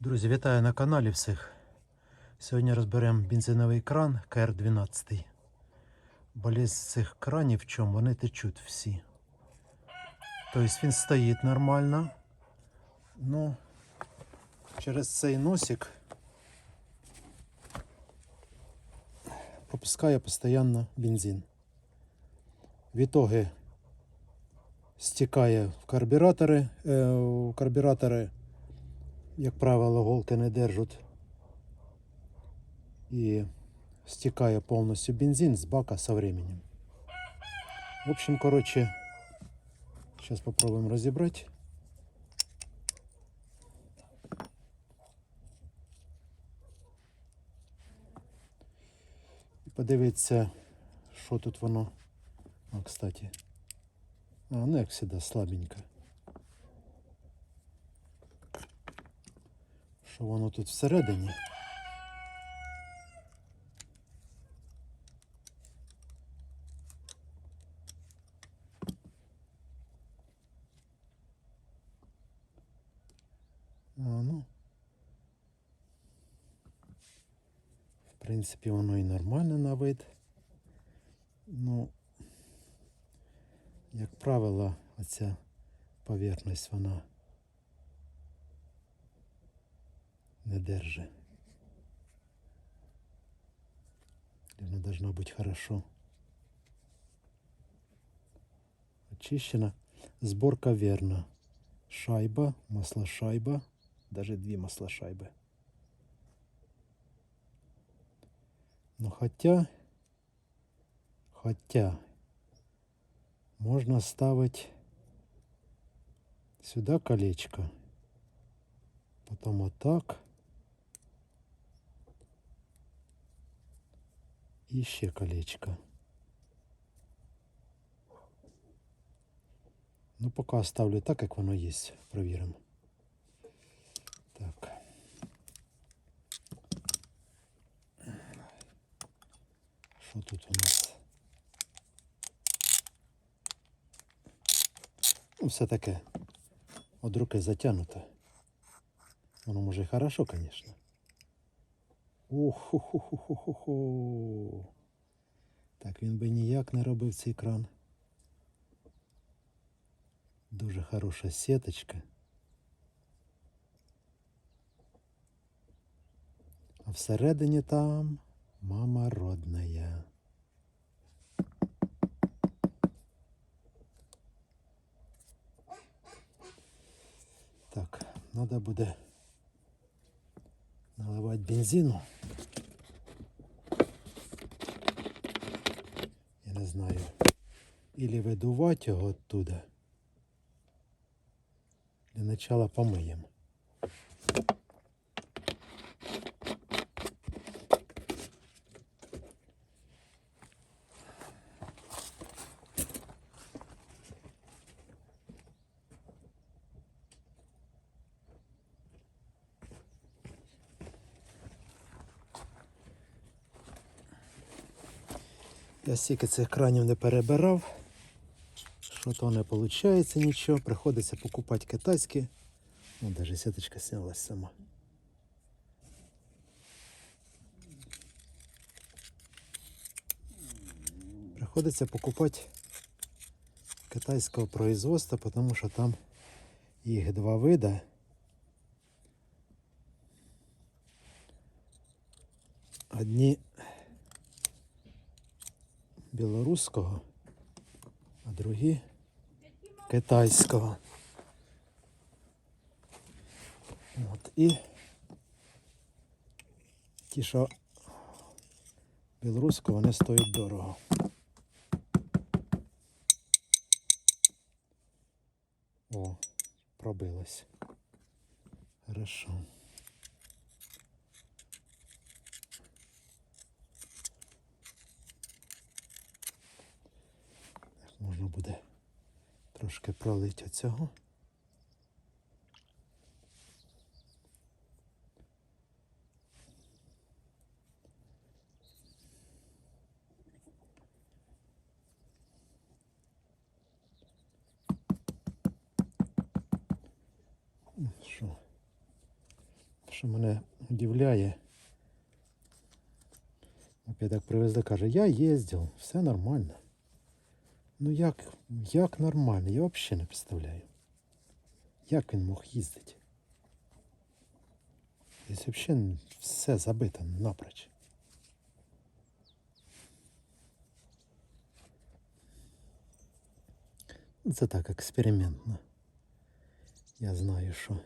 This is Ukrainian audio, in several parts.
Друзі, вітаю на каналі всіх. Сьогодні розберемо бензиновий кран КР-12. Болезнь цих кранів в чому? Вони течуть всі. Тобто він стоїть нормально. Ну, через цей носик пропускає постійно бензин. В итоге стікає в карбюратори. Е, у карбюратори як правило, голки не держать. І стікає повністю бензин з бака со временем. В общем, короче, сейчас попробуем розібрати. І подивитися, що тут воно. А, кстати. А, ну як завжди, слабенько. Що воно тут всередині? А, ну. В принципі, воно і нормально на вид. Ну, як правило, оця поверхність вона не держи. Она должна быть хорошо очищена. Сборка верна. Шайба, маслошайба, даже две маслошайбы. Но хотя, хотя, можно ставить сюда колечко, потом вот так. І ще колечко. Ну, поки оставлю так, як воно є. Провіримо. Так. Що тут у нас? Ну, все таке. От руки затягнуто. Воно може і хорошо, звісно. Охо-хо-хо-хо-хо. Так, він би ніяк не робив цей кран. Дуже хороша сіточка. А всередині там мама родная. Так, треба буде наливати бензину. Я не знаю. Или видувати його оттуда. Для начала помиємо. Я стільки цих кранів не перебирав. Що то не виходить нічого. Приходиться покупати китайські. Ну, навіть сіточка снялась сама. Приходиться покупати китайського производства, тому що там їх два вида. Одні білоруського, а другі китайського. От, і ті, що білоруського, вони стоять дорого. О, пробилось. Хорошо. Буде трошки пролити оцього. Що? що мене удивляє. Опять так привезли, каже, я їздив, все нормально. Ну як, як нормально? Я взагалі не представляю. Як він мог їздити? Десь взагалі все забито напроч. Це так, експериментно. Я знаю, що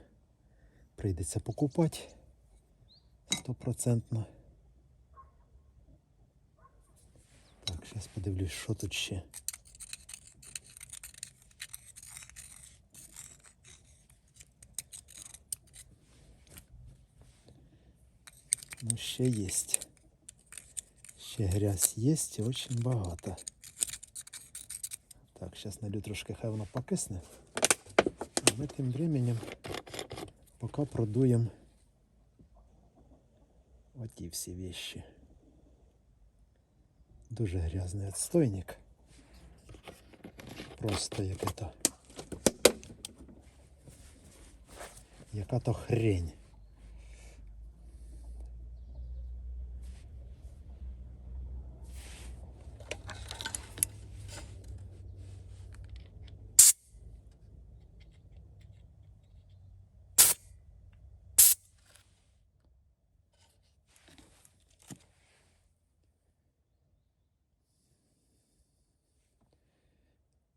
прийдеться покупати стопроцентно. Так, зараз подивлюсь, що тут ще. Ну, ще є. Ще грязь є і дуже багато. Так, зараз налью трошки, хай покисне. А ми тим временем поки продуємо оті всі вещи. Дуже грязний отстойник. Просто як это. Яка то хрень.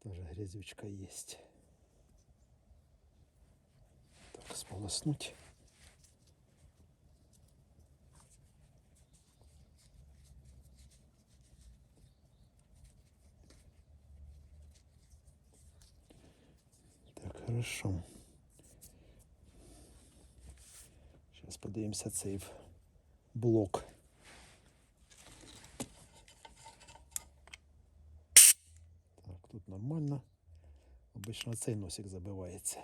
Тоже грязючка есть. Так, сполоснуть. Так, хорошо. Сейчас подивимося цей блок. Так, тут нормально. Обично цей носик забивається.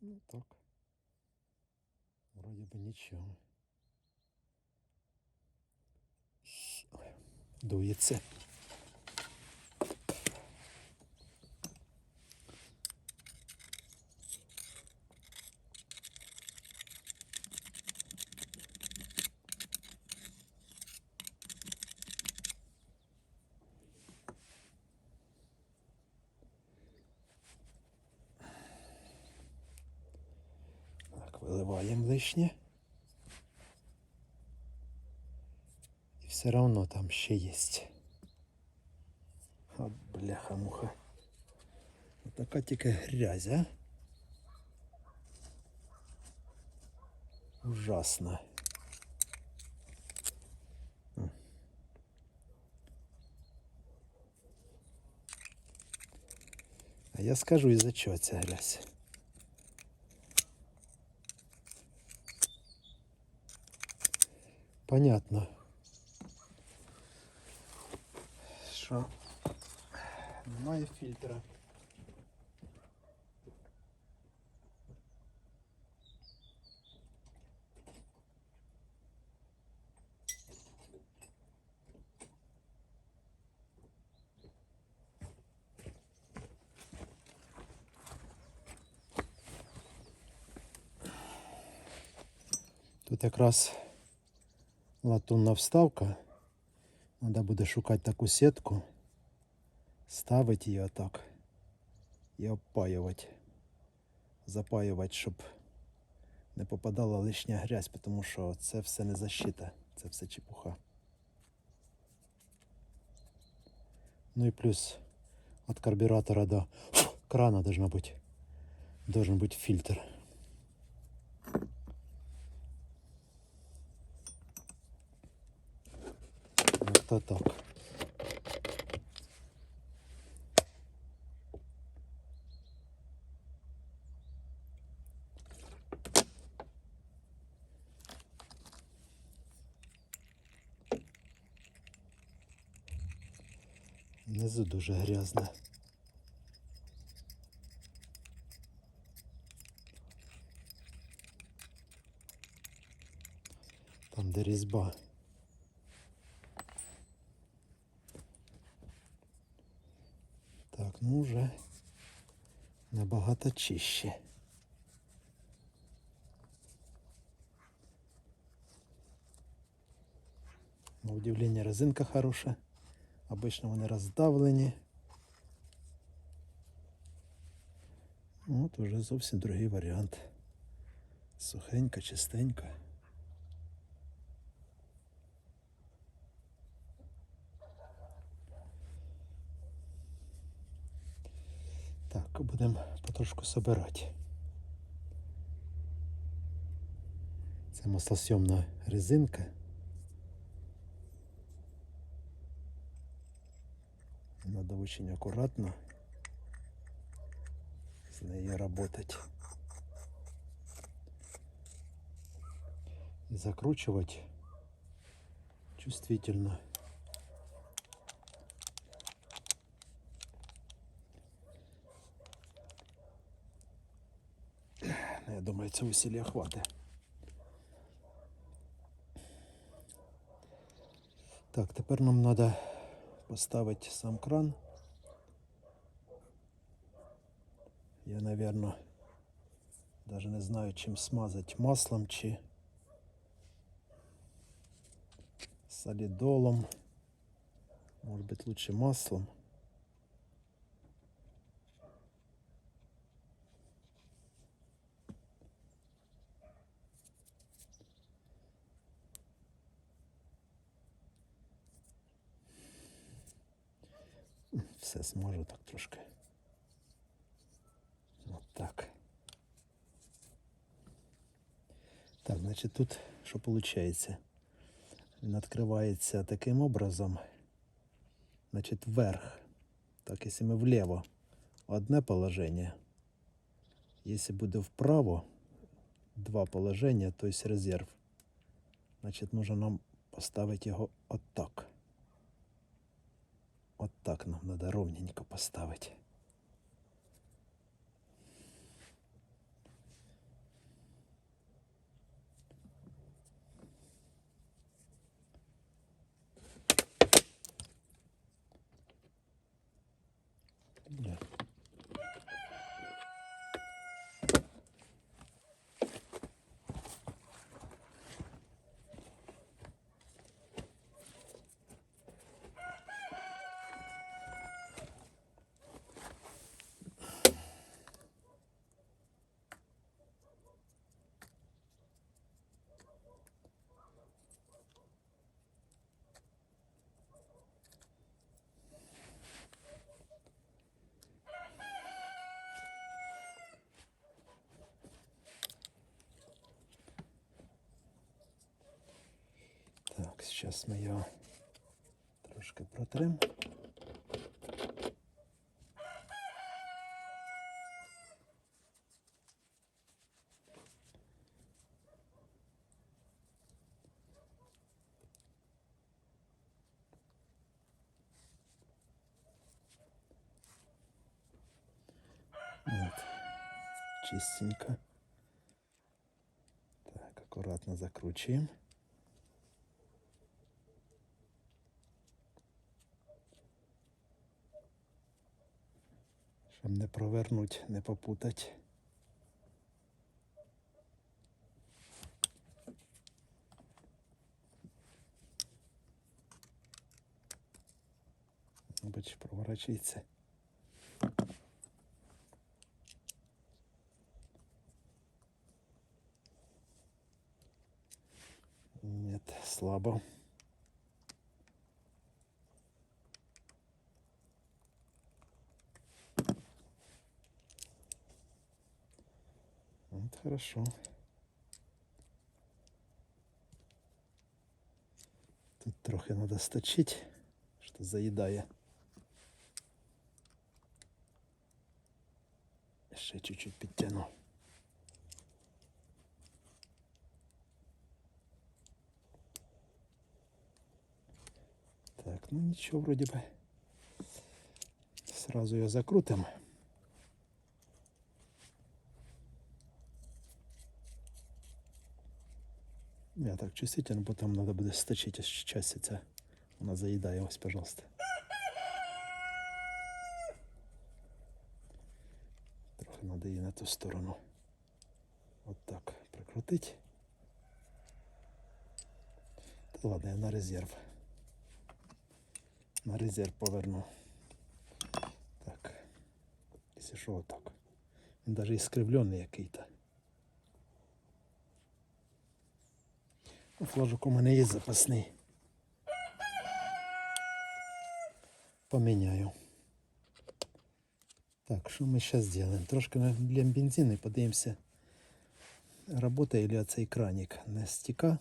Ну так. Вроде бы ничего. Дуется. виливаємо лишнє. І все равно там ще є. От бляха-муха. Така тільки грязь, а? Ужасно. М. А я скажу, із-за чого ця грязь. Понятно. Що немає фільтра. Тут якраз латунна вставка. Треба буде шукати таку сітку, ставити її отак і обпаювати. Запаювати, щоб не попадала лишня грязь, тому що це все не защита, це все чепуха. Ну і плюс від карбюратора до крана должна бути, должен бути фільтр. Як-то так. Внизу дуже грязно. Там де різьба. Ну вже набагато чище. На удивление резинка хороша. Обично вони роздавлені. От уже зовсім другий варіант. Сухенька, чистенька. Так, будемо потрошку собирати. Це маслосйомна резинка. Надо очень аккуратно с ней работать. И закручивать чувствительно. Ну, Я думаю, це усилля хватить. Так, тепер нам треба поставити сам кран. Я, наверное, даже не знаю, чим смазати маслом чи солидолом. Может быть, лучше маслом. Все смажу так трошки. От так. Так, значить тут що виходить? Він відкривається таким образом. Значить, вверх. Так, якщо ми вліво одне положення. Якщо буде вправо два положення, то есть резерв. Значить, нужно нам поставити його отак. От так нам надо ровненько поставить. Сейчас ми його трошки протрим. Вот. Чистенько. Так, аккуратно закручиваем. Не провернуть, не попутать. Мабуть, проворачується. Нет, слабо. хорошо. Тут трохи надо сточить, что заедає. Ще чуть-чуть підтягну. Так, ну нічого вроді би. Зразу його закрутимо. Я так чувствительно, потім треба буде сточити часть ця. Вона заїдає ось, пожалуйста. Трохи треба її на ту сторону. От так прикрутить. Та ладно, я на резерв. На резерв поверну. Так. Якщо що, отак. Він навіть іскривлений який-то. Флажок у мене є запасний. Поміняю. Так, що ми зараз зробимо? Трошки наб'ємо бензин і подивимося, працює ли цей краник. Не стіка.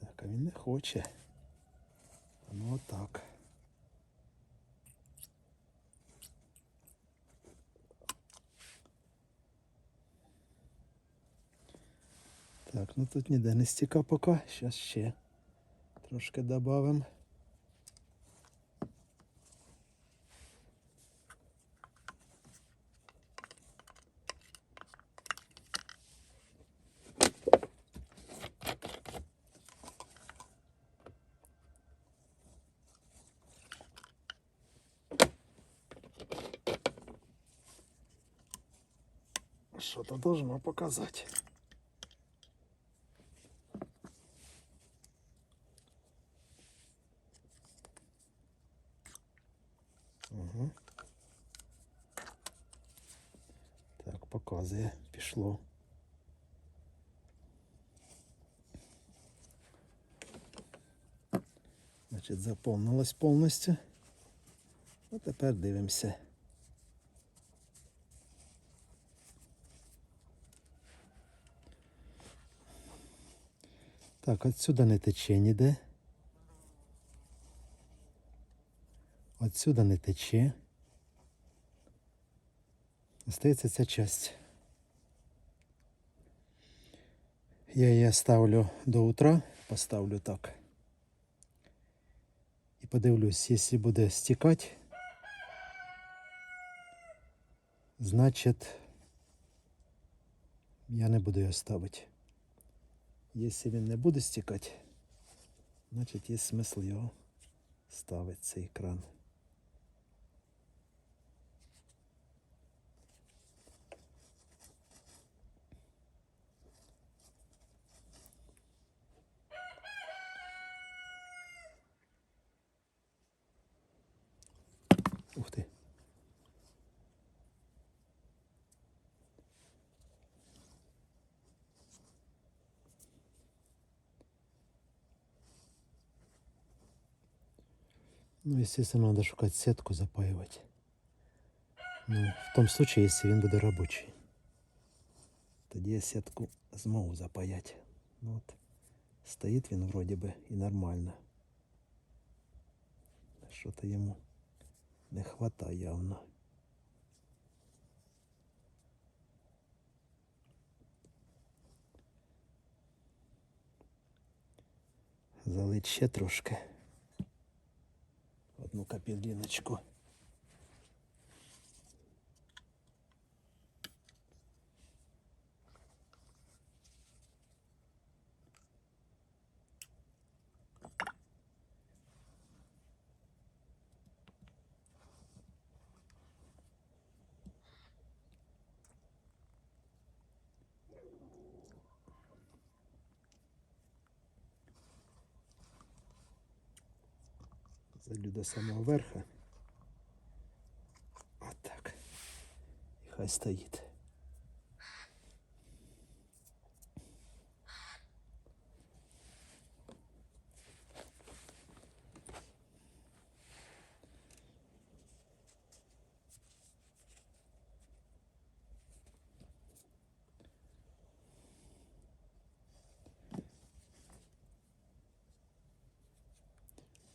Так, він не хоче. Ну отак. Так, ну тут ніде не стіка поки. Зараз ще трошки додамо. Что-то должно показать. Угу. Так, показує, пішло. Значить, заповнилось повністю. А тепер дивимося. Так, отсюда не тече ніде. Отсюда не тече. Остається ця часть. Я її ставлю до утра, поставлю так. І подивлюсь, якщо буде стікати, значить я не буду його ставити. Якщо він не буде стікати, значить є смисл його ставити цей кран. Ух ти. Ну, естественно, надо шукать сетку запаивать. Ну, в том случае, если він буде робочий. Тоді я сетку змогу запаять. Ну, от. Стоїть він вроде би і нормально. Що-то йому не хватає явно. Залить ще трошки. Одну капеліночку. Залю до самого верха. Отак. І хай стоїть.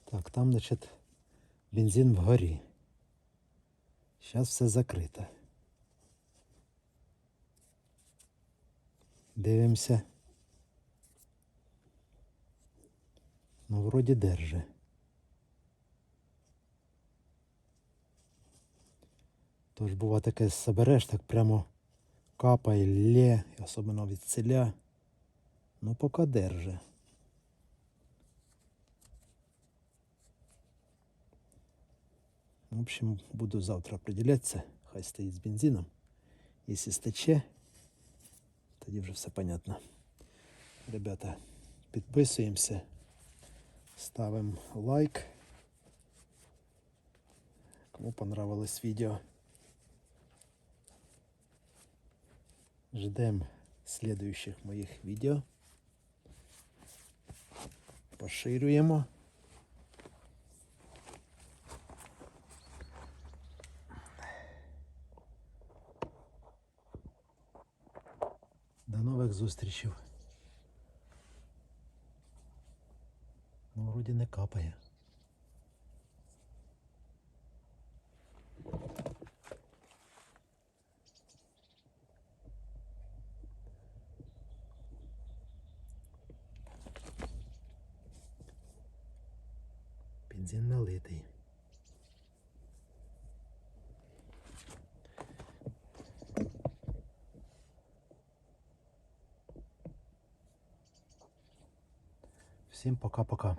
Так, там, значит, бензин вгорі. Зараз все закрито. Дивимося. Ну, вроді держи. Тож бува таке собереш, так прямо капає, лє, особливо від селя. Ну, поки держи. В общем, буду завтра определяться. Хай стоїть з бензином. Якщо стече, тоді вже все понятно. Ребята, підписуємося, ставимо лайк. Кому понравилось відео. Ждем следующих моїх відео. Поширюємо. До нових зустрічів. Ну, вроді не капає. Бензин налитий. Всім пока-пока.